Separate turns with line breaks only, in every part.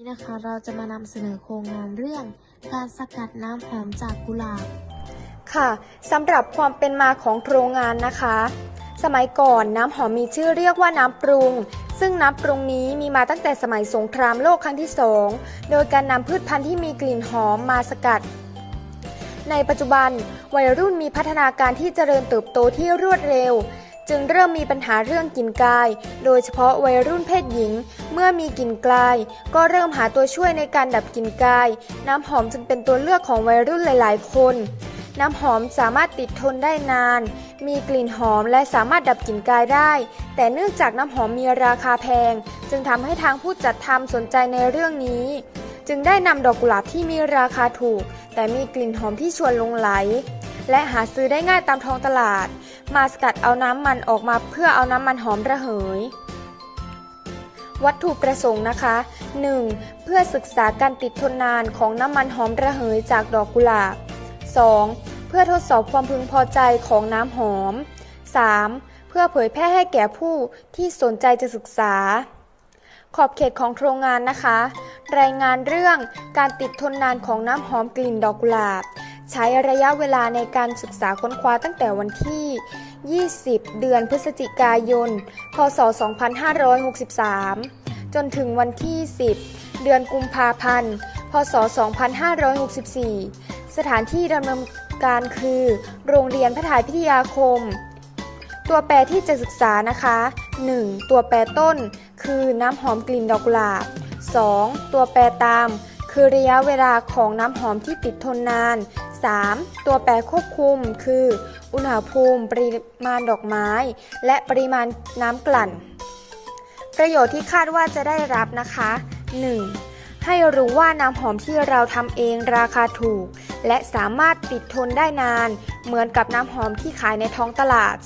นี้นะคะเราจะมานำเสนอโครงงานเรื่อง การสกัดน้ำหอมจากกุหลาบ
ค่ะสำหรับความเป็นมาของโครงงานนะคะ สมัยก่อนน้ำหอมมีชื่อเรียกว่าน้ำปรุง ซึ่งน้ำปรุงนี้มีมาตั้งแต่สมัยสงครามโลกครั้งที่สองโดยการนำพืชพันธุ์ที่มีกลิ่นหอมมาสกัด ในปัจจุบันวัยรุ่นมีพัฒนาการที่เจริญเติบโตที่รวดเร็ว จึงเริ่มมีปัญหาเรื่องกลิ่นกาย โดยเฉพาะวัยรุ่นเพศหญิง เมื่อมีกลิ่นกาย ก็เริ่มหาตัวช่วยในการดับกลิ่นกาย น้ำหอมจึงเป็นตัวเลือกของวัยรุ่นหลาย ๆ คน น้ำหอมสามารถติดทนได้นาน มีกลิ่นหอมและสามารถดับกลิ่นกายได้ แต่เนื่องจากน้ำหอมมีราคาแพง จึงทำให้ทางผู้จัดทำสนใจในเรื่องนี้ จึงได้นำดอกกุหลาบที่มีราคาถูก แต่มีกลิ่นหอมที่ชวนลงไหล และหาซื้อได้ง่ายตามท้องตลาด มาสกัดเอาน้ำมันออกมาเพื่อเอาน้ำมันหอมระเหย วัตถุประสงค์นะคะ 1. เพื่อศึกษาการติดทนนานของน้ำมันหอมระเหยจากดอกกุหลาบ 2. เพื่อทดสอบความพึงพอใจของน้ำหอม 3. เพื่อเผยแพร่ให้แก่ผู้ที่สนใจจะศึกษา ขอบเขตของโครงงานนะคะ รายงานเรื่องการติดทนนานของน้ำหอมกลิ่นดอกกุหลาบ ใช้ระยะเวลาในการศึกษาค้นคว้าตั้งแต่วันที่ 20 เดือนพฤศจิกายน พศ 2563 จนถึงวันที่ 10 เดือนกุมภาพันธ์ พศ 2564 สถานที่ดำเนินการคือ โรงเรียนพระถ่ายพิทยาคม ตัวแปรที่จะศึกษานะคะ 1. ตัวแปรต้น คือน้ำหอมกลิ่นดอกกุหลาบ 2. ตัวแปรตามคือระยะเวลาของน้ำหอมที่ติดทนนาน 3. ตัวแปรควบคุมคือ อุณหภูมิ ปริมาณดอกไม้ และปริมาณน้ำกลั่น ประโยชน์ที่คาดว่าจะได้รับนะคะ 1. ให้รู้ว่าน้ำหอมที่เราทำเองราคาถูก และสามารถติดทนได้นาน เหมือนกับน้ำหอมที่ขายในท้องตลาด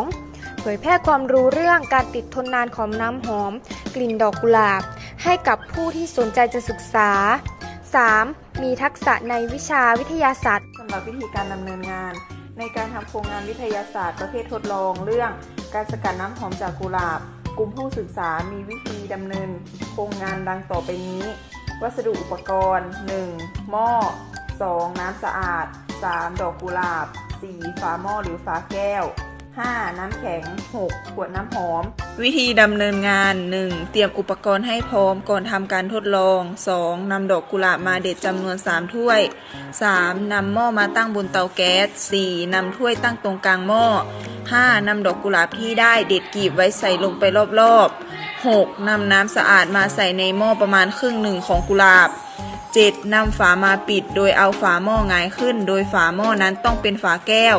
2. เผยแพร่ความรู้เรื่องการติดทนนานของน้ำหอม กลิ่นดอกกุหลาบ ให้กับผู้ที่สนใจจะศึกษา 3. มีทักษะในวิชาวิทยาศาสตร์
สำหรับวิธีการดำเนินงาน ในการทำโครงงานวิทยาศาสตร์ประเภททดลอง เรื่องการสกัดน้ำหอมจากกุหลาบ กลุ่มผู้ศึกษามีวิธีดำเนิน โครงงานดังต่อไปนี้ วัสดุอุปกรณ์ 1. หม้อ 2. น้ำสะอาด 3. ดอกกุหลาบ 4. ฝาหม้อหรือฝาแก้ว 5. น้ำแข็ง 6. ขวดน้ำหอม วิธีดำเนินงาน 1. เตรียมอุปกรณ์ให้พร้อมก่อนทำการทดลอง 2. นำดอกกุหลาบมาเด็ดจำนวน 3 ถ้วย 3. นำหม้อมาตั้งบนเตาแก๊ส 4. นำถ้วยตั้งตรงกลางหม้อ 5. นำดอกกุหลาบที่ได้เด็ดกลีบไว้ใส่ลงไปรอบๆ 6. นำน้ำสะอาดมาใส่ในหม้อประมาณครึ่งหนึ่งของกุหลาบ 7. นำฝามาปิดโดยเอาฝาหม้อหงายขึ้น โดยฝาหม้อนั้นต้องเป็นฝาแก้ว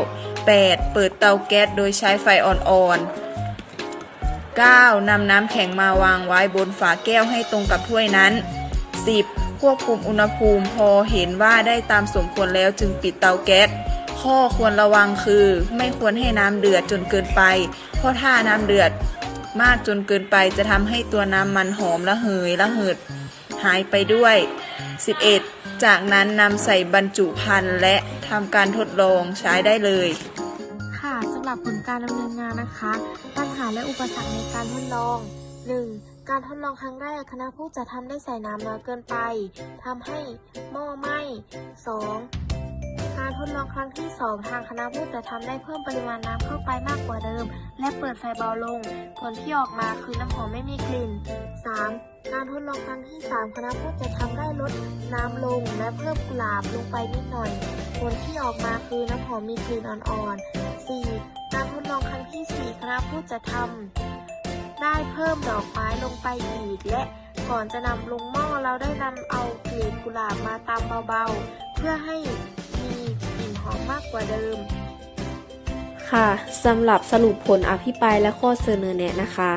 8. เปิดเตาแก๊สโดยใช้ไฟอ่อนๆ 9. นำน้ำแข็งมาวางไว้บนฝาแก้วให้ตรงกับถ้วยนั้น 10. ควบคุมอุณหภูมิพอเห็นว่าได้ตามสมควรแล้วจึงปิดเตาแก๊สข้อควรระวังคือไม่ควรให้น้ำเดือดจนเกินไป เพราะถ้าน้ำเดือดมากจนเกินไปจะทำให้ตัวน้ำมันหอมระเหยระเหิดหายไปด้วย 11. จากนั้นนำใส่บรรจุภัณฑ์และทำการทดลองใช้ได้เลย
ค่ะสำหรับผลการดำเนินงานนะคะ ปัญหาและอุปสรรคในการทดลอง 1. การทดลองครั้งแรกคณะผู้จัดทำได้ใส่น้ำน้อยเกินไปทำให้หม้อไหม้ 2. การทดลองครั้งที่ 2 ทางคณะผู้จัดทำได้เพิ่มปริมาณน้ำเข้าไปมากกว่าเดิม และเปิดไฟเบาลง ผลที่ออกมาคือน้ำหอมไม่มีกลิ่น 3. การทดลองครั้งที่ 3 คณะผู้จัดทำได้ลดน้ำลงและเพิ่มกุหลาบลงไปนิดหน่อย ผลที่ออกมาคือน้ำหอมมีกลิ่นอ่อนๆ 4. การทดลองครั้งที่ 4 คณะผู้จัดทำได้เพิ่มดอกไม้ลงไปอีก และก่อนจะนำลงหม้อเราได้นำเอากลีบกุหลาบมาตามเบาๆ เพื่อให้มีกลิ่นหอมมากกว่าเดิม
ค่ะสำหรับสรุปผลอภิปรายและข้อเสนอแนะนะคะ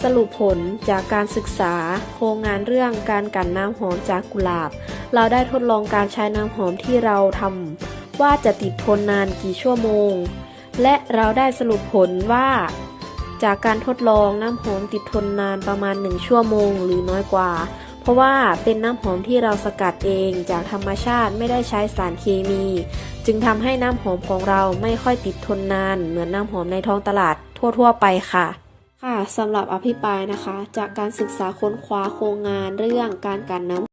สรุปผลจากการศึกษา โครงงานเรื่องการกันน้ำหอมจากกุหลาบ เราได้ทดลองการใช้น้ำหอมที่เราทำว่าจะติดทนนานกี่ชั่วโมง และเราได้สรุปผลว่า จากการทดลองน้ำหอมติดทนนานประมาณ 1 ชั่วโมง หรือน้อยกว่า เพราะว่าเป็นน้ำหอมที่เราสกัดเองจากธรรมชาติไม่ได้ใช้สารเคมี จึงทำให้น้ำหอมของเราไม่ค่อยติดทนนาน เหมือนน้ำหอมในท้องตลาดทั่ว ๆ ไปค่ะ ค่ะสำหรับอภิปรายนะคะ จากการศึกษาค้นคว้าโครงงานเรื่องการกันน้ำ